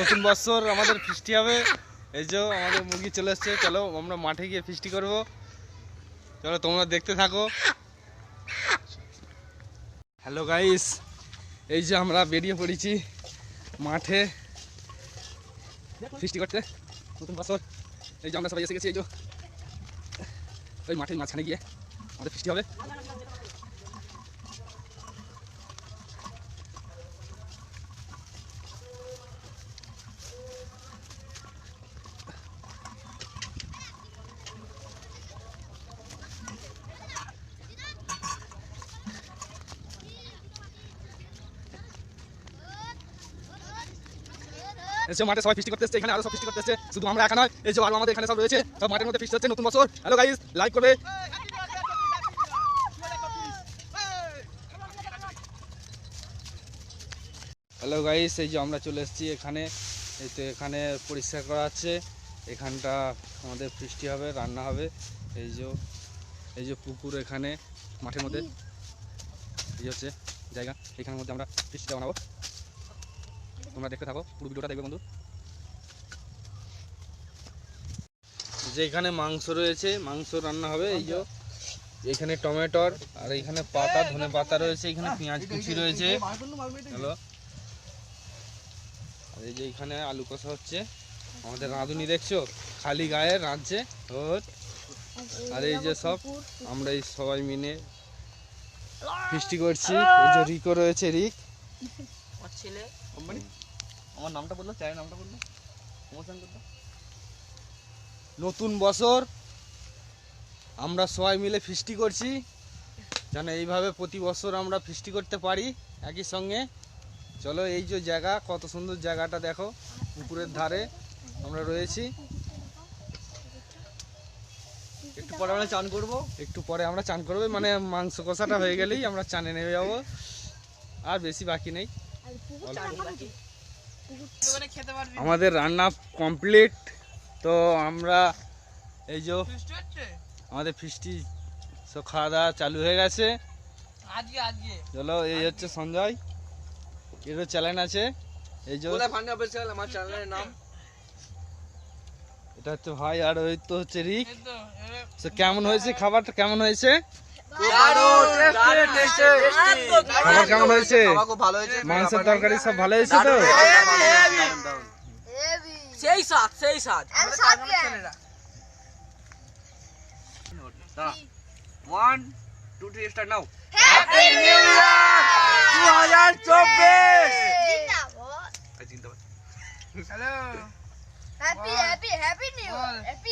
নতুন বছর আমাদের ফিস্টি হবে। এই যে আমাদের মুরগি চলে এসছে, চলো আমরা মাঠে গিয়ে ফিস্টি করব। চলো তোমরা দেখতে থাকো। হ্যালো গাইস এই যে আমরা বেরিয়ে পড়েছি মাঠে। ফিস্টি করতে, নতুন বছর। এই যে আমরা সবাই এসে গেছি, এই যে। ওই মাঠের মাঝখানে গিয়ে আমাদের ফিস্টি হবে। এসে মাঠে সবাই ফিস্টি করতে এসছে এখানে আরও সব ফিস্টি করতে এসছে শুধু আমরা একা নয়, এই যে আরও আমাদের এখানে সব রয়েছে, সব মাঠের মধ্যে ফিস্টি হচ্ছে, নতুন বছর। হ্যালো গাইস লাইক করবে। হ্যালো গাইস এই যে আমরা চলে এসেছি এখানে। এই তো এখানে পরিষ্কার করা আছে। এখানটা আমাদের ফিস্টি হবে, রান্না হবে। এই যে এই যে পুকুর এখানে, মাঠের মধ্যে। এই হচ্ছে জায়গা, এখানের মধ্যে আমরা ফিস্টিটা বানাবো। তোমরা দেখতে থাকো পুরো ভিডিওটা দেখবে বন্ধু। যে এখানে মাংস রয়েছে মাংস রান্না হবে এই যে এখানে টমেটোর আর এখানে পাতা ধনে পাতা রয়েছে এখানে পেঁয়াজ কুচি রয়েছে। হ্যালো। আর এই যে এখানে আলু কষা হচ্ছে। আমাদের রাঁধুনি দেখছ? খালি গায়ে রাঁধছে ওর আর এই যে সব আমরা এই সবাই মিলে ফিস্টি করছি। এই যে রিকো রয়েছে রিক। ছেলে। কোম্পানি? আমার নামটা বলল চায়ের নামটা বলল প্রমোশন করতো। নতুন বছর আমরা সবাই মিলে ফিস্টি করছি যেন এইভাবে প্রতি বছর আমরা ফিস্টি করতে পারি একই সঙ্গে। চলো এই যে জায়গা কত সুন্দর জায়গাটা দেখো পুকুরের ধারে আমরা রয়েছি। একটু পরে আমরা চান করব একটু পরে আমরা চান করব মানে মাংস কষাটা হয়ে গেলেই আমরা চানে নেমে যাব। আর বেশি বাকি নেই। আমাদের রান্না কমপ্লিট তো আমরা এই যে আমাদের ফিস্টি সব খাওয়া দাওয়া চালু হয়ে গেছে। আজকে আজকে? চলো এই হচ্ছে সঞ্জয়। এরও চ্যানেল আছে। এই যে আমার চ্যানেলের নাম। এটা হচ্ছে ভাই আর ওই তো হচ্ছে রিক। তো কেমন হয়েছে খাবারটা? কেমন হয়েছে? খাবার কেমন হয়েছে খুব ভালো হয়েছে মাংসের তরকারি সব ভালো হয়েছে তো সেই স্বাদ সেই স্বাদ one two three start now happy new year 2024 Happy, happy, happy new year. Happy